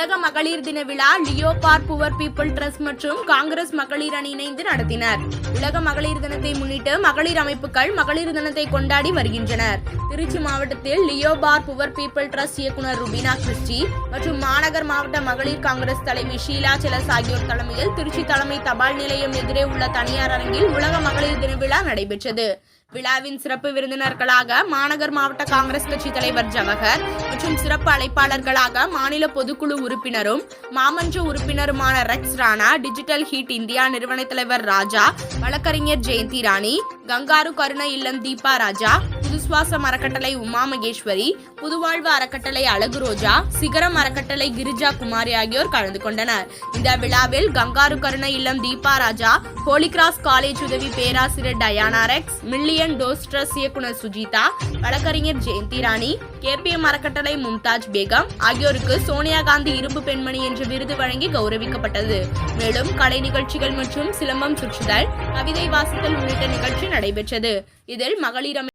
உலக மகளிர் தின விழா Leo for poor people trust மற்றும் காங்கிரஸ் மகளிர் அணி இணைந்து நடத்தினர். உலக மகளிர் தினத்தை முன்னிட்டு மகளிர் அமைப்புகள் மகளிர் தினத்தை கொண்டாடி வருகின்றனர். திருச்சி மாவட்டத்தில் Leo for poor people trust இயக்குனர் ருபினா கிறிஸ்டி மற்றும் மாநகர் மாவட்ட மகளிர் காங்கிரஸ் தலைவி ஷீலா செலஸ் ஆகியோர் தலைமையில் திருச்சி தலைமை தபால் நிலையம் எதிரே உள்ள தனியார் அரங்கில் உலக மகளிர் தின விழா நடைபெற்றது. விழாவின் சிறப்பு விருந்தினர்களாக மாநகர் மாவட்ட காங்கிரஸ் கட்சி தலைவர் ஜவஹர் மற்றும் சிறப்பு அழைப்பாளர்களாக மாநில பொதுக்குழு உறுப்பினரும் மாமன்ற உறுப்பினருமான Rex Rana digital heat India நிறுவன தலைவர் ராஜா வழக்கறிஞர் ஜெயந்தி ராணி கங்காரு கருண இல்லம் தீபா ராஜா விஸ்வாசம் அறக்கட்டளை உமா மகேஸ்வரி புதுவாழ்வு அறக்கட்டளை அழகு ரோஜா சிகரம் அறக்கட்டளை கிரிஜா குமாரி ஆகியோர் கலந்து கொண்டனர். இந்த விழாவில் கங்காரு கருண இல்லம் Deepa Raja holy cross college உதவி பேராசிரியர் டயானா ரெக்ஸ் மில்லியன் டோஸ்ட்ரஸ் இயக்குனர் சுஜிதா வழக்கறிஞர் ஜெயந்தி ராணி கேபிஎம் அறக்கட்டளை மும்தாஜ் பேகம் ஆகியோருக்கு சோனியா காந்தி இரும்பு பெண்மணி என்ற விருது வழங்கி கௌரவிக்கப்பட்டது. மேலும் கலை நிகழ்ச்சிகள் மற்றும் சிலம்பம் சுற்றுதல் கவிதை வாசித்தல் உள்ளிட்ட நிகழ்ச்சி நடைபெற்றது. இதில் மகளிர்